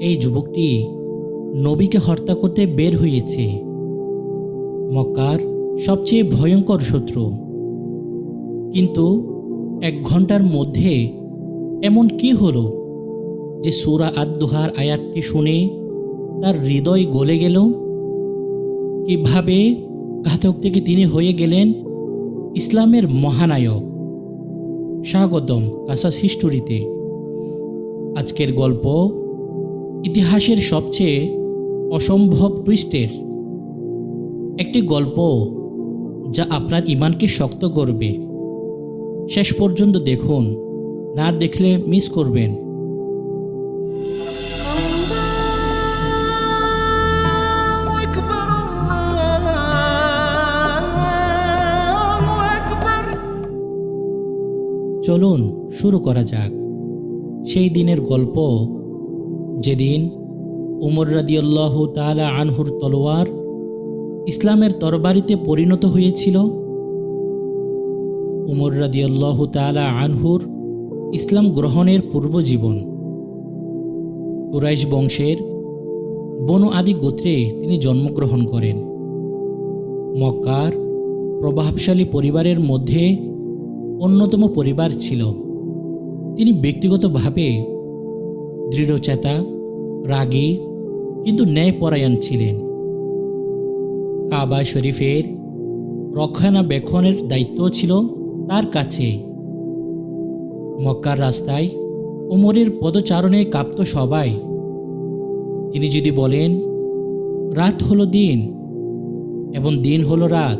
এই যুবকটি নবীকে হত্যা করতে বের হয়েছে। মক্কার সবচেয়ে ভয়ঙ্কর শত্রু। কিন্তু এক ঘণ্টার মধ্যে এমন কি হলো যে সুরা আদুহার আয়াতটি শুনে তার হৃদয় গলে গেল? কীভাবে ঘাতক থেকে তিনি হয়ে গেলেন? ইসলামের মহানায়ক। স্বাগতম কাসাস হিস্টোরিতে। আজকের গল্প ইতিহাসের সবচেয়ে অসম্ভব টুইস্টের একটি গল্প যা আপনার ইমানকে শক্ত করবে। শেষ পর্যন্ত দেখুন না দেখলে মিস করবেন। চলুন শুরু করা যাক। সেই দিনের গল্প যেদিন উমর রাদিয়াল্লাহ তালা আনহুর তলোয়ার ইসলামের তরবারিতে পরিণত হয়েছিল, উমর রাদিয়াল্লাহ তালা আনহুর ইসলাম গ্রহণের পূর্বজীবন। কুরাইশ বংশের বনু আদি গোত্রে তিনি জন্মগ্রহণ করেন। মক্কার প্রভাবশালী পরিবারের মধ্যে অন্যতম পরিবার ছিল। তিনি ব্যক্তিগতভাবে দৃঢ়চেতা, রাগী, কিন্তু ন্যায়পরায়ণ ছিলেন। কাবা শরীফের রক্ষণাবেক্ষণের দায়িত্ব ছিল তার কাছে। মক্কার রাস্তায় উমরের পদচারণে কাঁপত সবাই। তিনি যদি বলেন, রাত হলো দিন এবং দিন হলো রাত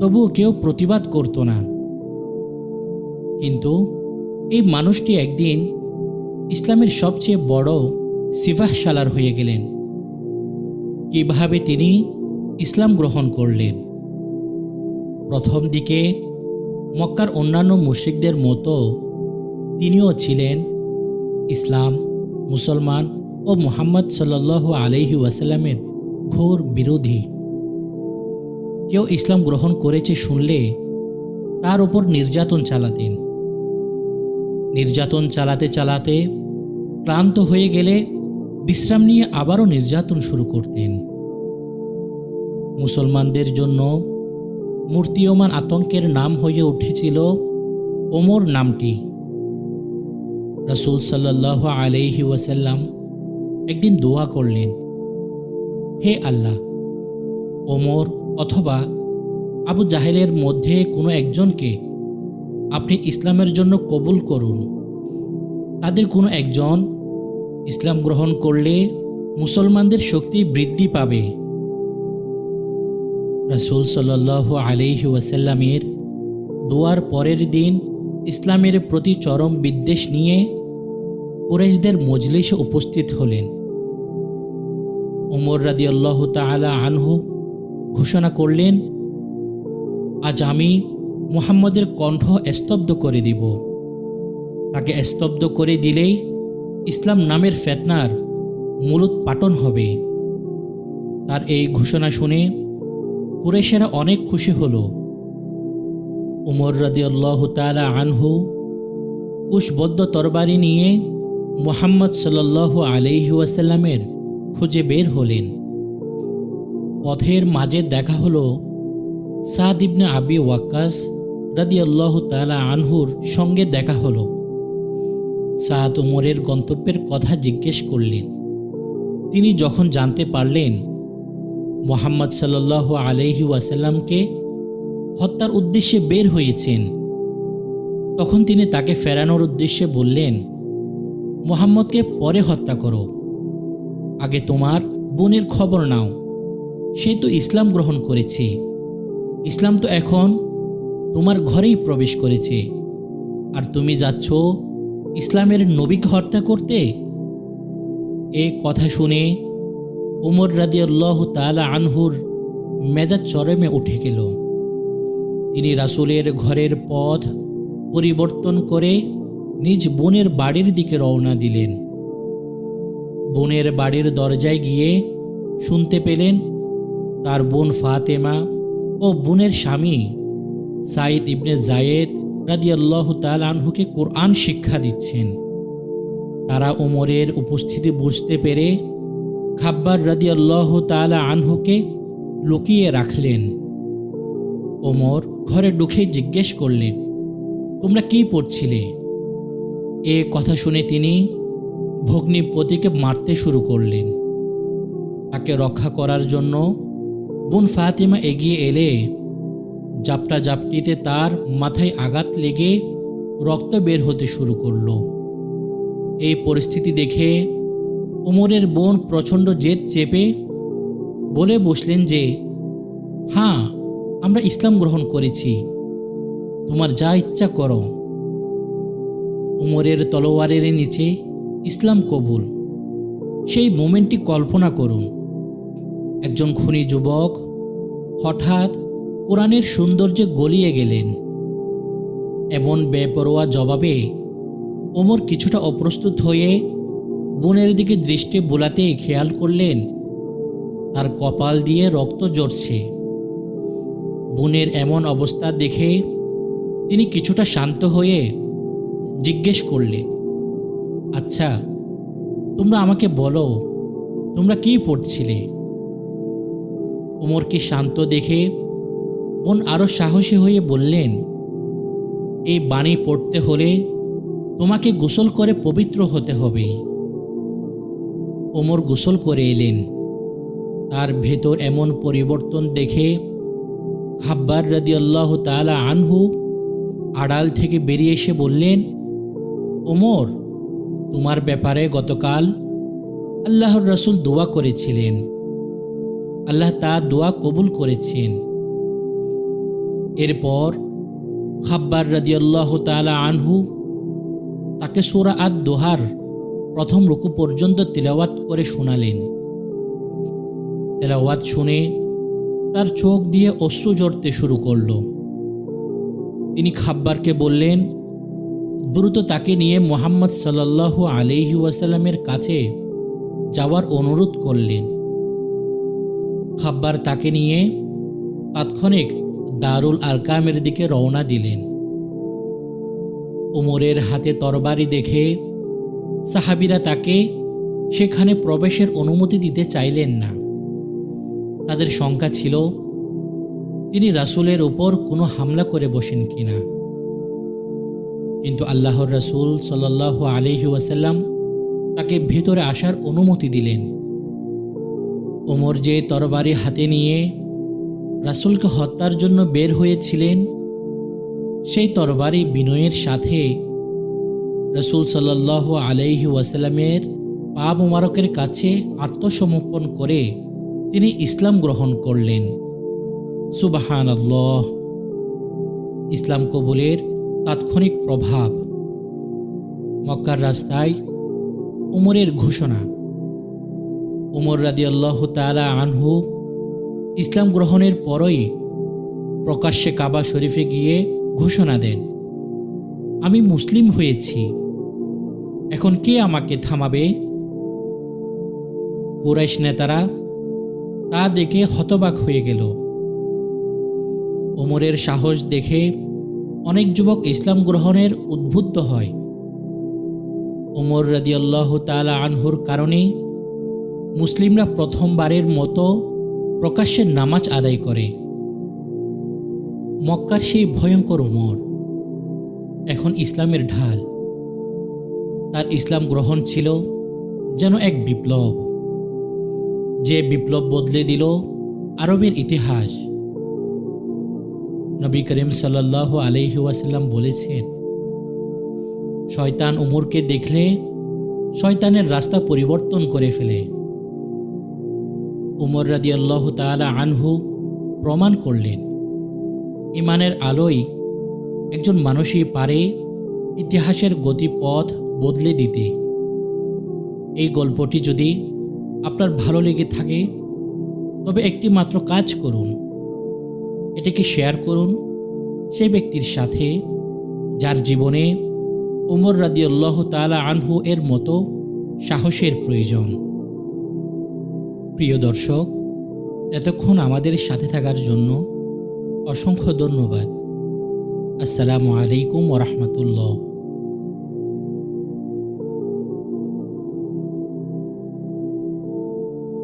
তবুও কেউ প্রতিবাদ করত না। কিন্তু এই মানুষটি একদিন ইসলামের সবচেয়ে বড় সিফাহশালার হয়ে গেলেন। কীভাবে তিনি ইসলাম গ্রহণ করলেন? প্রথম দিকে মক্কার অন্যান্য মুশ্রিকদের মতো তিনিও ছিলেন ইসলাম, মুসলমান ও মুহাম্মদ সাল্লাহ আলহি ওয়াসাল্লামের ঘোর বিরোধী। কেউ ইসলাম গ্রহণ করেছে শুনলে তার ওপর নির্যাতন চালাতেন। নির্যাতন চালাতে চালাতে ক্লান্ত হয়ে গেলে বিশ্রাম নিয়ে আবারও নির্যাতন শুরু করতেন। মুসলমানদের জন্য মূর্তিয়মান আতঙ্কের নাম হয়ে উঠেছিল ওমর নামটি। রসুল সাল্লাহ আলাইহি ওয়াসাল্লাম একদিন দোয়া করলেন, হে আল্লাহ, ওমর অথবা আবু জাহেলের মধ্যে কোনো একজনকে আপনি ইসলামের জন্য কবুল করুন। তাদের কোনো একজন ইসলাম গ্রহণ করলে মুসলমানদের শক্তি বৃদ্ধি পাবে। রাসুল সাল্লাহ আলহি ওয়াসাল্লামের দোয়ার পরের দিন ইসলামের প্রতি চরম বিদ্বেষ নিয়ে কুরাইশদের মজলিসে উপস্থিত হলেন। উমর রাদি আল্লাহ তালা আনহু ঘোষণা করলেন, আজ আমি মুহাম্মদের কণ্ঠ স্তব্ধ করে দিব। তাকে স্তব্ধ করে দিলেই ইসলাম নামের ফেতনার মূলত পাটন হবে। তার এই ঘোষণা শুনে কুরেশেরা অনেক খুশি হল। উমর আল্লাহ তালা আনহু কুশবদ্ধ তরবারি নিয়ে মোহাম্মদ সাল্লাহ আলহি ওয়াসাল্লামের খুঁজে বের হলেন। পথের মাঝে দেখা হলো সাদ ইবনে আবি ওয়াক্কাস রাদি আল্লাহ তালা আনহুর সঙ্গে দেখা হলো। সাদ উমরের গন্তব্যের কথা জিজ্ঞেস করলেন। তিনি যখন জানতে পারলেন, মোহাম্মদ সাল্লাহ আলহি ওয়াসাল্লামকে হত্যার উদ্দেশ্যে বের হয়েছেন, তখন তিনি তাকে ফেরানোর উদ্দেশ্যে বললেন, মোহাম্মদকে পরে হত্যা করো। আগে তোমার বোনের খবর নাও। সে তো ইসলাম গ্রহণ করেছে। ইসলাম তো এখন তোমার ঘরেই প্রবেশ করেছে। আর তুমি যাচ্ছ ইসলামের নবীকে হত্যা করতে? এ কথা শুনে উমর রাদিয়াল্লাহ তালা আনহুর মেজাজ চরমে উঠে গেল। তিনি রাসুলের ঘরের পথ পরিবর্তন করে নিজ বোনের বাড়ির দিকে রওনা দিলেন। বোনের বাড়ির দরজায় গিয়ে শুনতে পেলেন তার বোন ফাতেমা ও বোনের স্বামী। সাইদ ইবনে জায়েদ রাদিয়াল্লাহ তাল আনহুকে কোরআন শিক্ষা দিচ্ছেন। তারা ওমরের উপস্থিতি বুঝতে পেরে খাব্বার রাদিয়াল্লাহ তাআলা আনহুকে লুকিয়ে রাখলেন। ওমর ঘরে ঢুকে জিজ্ঞেস করলেন, তোমরা কি পড়ছিলে? এ কথা শুনে তিনি ভগ্নিপতিকে মারতে শুরু করলেন। তাকে রক্ষা করার জন্য বোন ফাতিমা এগিয়ে এলে জাপটা জাপটিতে তার মাথায় আঘাত লেগে রক্ত বের হতে শুরু করল। এই পরিস্থিতি দেখে ওমরের বোন প্রচণ্ড জেদ চেপে বলে বসলেন যে হ্যাঁ আমরা ইসলাম গ্রহণ করেছি। তোমার যা ইচ্ছা করো। উমরের তলোয়ারের নিচে ইসলাম কবুল। সেই মোমেন্টটি কল্পনা করুন। একজন খুনি যুবক হঠাৎ কোরআনের সৌন্দর্যে গলিয়ে গেলেন। এমন বেপরোয়া জবাবে ওমর কিছুটা অপ্রস্তুত হয়ে বোনের দিকে দৃষ্টি বোলাতে খেয়াল করলেন, তার কপাল দিয়ে রক্ত জড়ছে বোনের এমন অবস্থা দেখে তিনি কিছুটা শান্ত হয়ে জিজ্ঞেস করলেন আচ্ছা তোমরা আমাকে বলো, তোমরা কি পড়ছিলে? ওমরকে শান্ত দেখে বোন আরও সাহসী হয়ে বললেন, এই বাণী পড়তে হলে তোমাকে গোসল করে পবিত্র হতে হবে। ওমর গোসল করে এলেন। তার ভেতর এমন পরিবর্তন দেখে হাব্বার রাদিয়াল্লাহ তাআলা আনহু আড়াল থেকে বেরিয়ে এসে বললেন, ওমর, তোমার ব্যাপারে গতকাল আল্লাহর রসুল দোয়া করেছিলেন। আল্লাহ তা দোয়া কবুল করেছেন। এরপর খাব্বার রাদিয়াল্লাহ তাআলা আনহু তাকে সোরা আদ দোহার প্রথম রুকু পর্যন্ত তেলাওয়াত করে শোনালেন। তেলাওয়াত শুনে তার চোখ দিয়ে অশ্রু জড়তে শুরু করল। তিনি খাব্বারকে বললেন, দ্রুত তাকে নিয়ে মোহাম্মদ সাল্লাহ আলহি ওয়াসাল্লামের কাছে যাওয়ার অনুরোধ করলেন। খাব্বার তাকে নিয়ে তাৎক্ষণিক দারুল আরকামের দিকে রওনা দিলেন। উমরের হাতে তরবারি দেখে সাহাবিরা তাকে সেখানে প্রবেশের অনুমতি দিতে চাইলেন না। তাদের শঙ্কা ছিল, তিনি রাসূলের উপর কোনো হামলা করে বসেন কিনা। কিন্তু আল্লাহর রাসূল সাল্লাহ আলহি ওয়াসাল্লাম তাকে ভেতরে আসার অনুমতি দিলেন। ওমর যে তরবারি হাতে নিয়ে রাসূলকে হত্যার জন্য বের হয়েছিলেন, সেই তরবারি বিনয়ের সাথে রসুল সাল্লাহ আলাইহি ওয়াসাল্লামের পা মুবারকের কাছে আত্মসমর্পণ করে তিনি ইসলাম গ্রহণ করলেন। সুবাহান আল্লাহ ইসলাম কবুলের তাৎক্ষণিক প্রভাব। মক্কার রাস্তায় উমরের ঘোষণা। উমর আল্লাহ তালা আনহু ইসলাম গ্রহণের পরই প্রকাশ্যে কাবা শরীফে গিয়ে ঘোষণা দেন, আমি মুসলিম হয়েছি। এখন কে আমাকে থামাবে? কুরাইশ নেতারা তা দেখে হতবাক হয়ে গেল। ওমরের সাহস দেখে অনেক যুবক ইসলাম গ্রহণের উদ্বুদ্ধ হয়। ওমর রাদিয়াল্লাহ তালা আনহুর কারণে মুসলিমরা প্রথমবারের মতো প্রকাশ্যে নামাজ আদায় করে। মক্কার সেই ভয়ঙ্কর ওমর এখন ইসলামের ঢাল। তার ইসলাম গ্রহণ ছিল যেন এক বিপ্লব। যে বিপ্লব বদলে দিল আরবের ইতিহাস। নবী করিম সাল্লাহ আলহি ওয়াসাল্লাম বলেছেন, শয়তান উমরকে দেখলে শয়তানের রাস্তা পরিবর্তন করে ফেলে। উমর রাদি আল্লাহ তালা আনহু প্রমাণ করলেন ইমানের আলোয় একজন মানুষই পারে ইতিহাসের গতিপথ বদলে দিতে। এই গল্পটি যদি আপনার ভালো লেগে থাকে, তবে একটি মাত্র কাজ করুন। এটাকে শেয়ার করুন সেই ব্যক্তির সাথে যার জীবনে উমর রাদিউল্লাহ তালা আনহু এর মতো সাহসের প্রয়োজন। প্রিয় দর্শক এতক্ষণ আমাদের সাথে থাকার জন্য অসংখ্য ধন্যবাদ। আসসালামু আলাইকুম ওরহমতুল্লাহ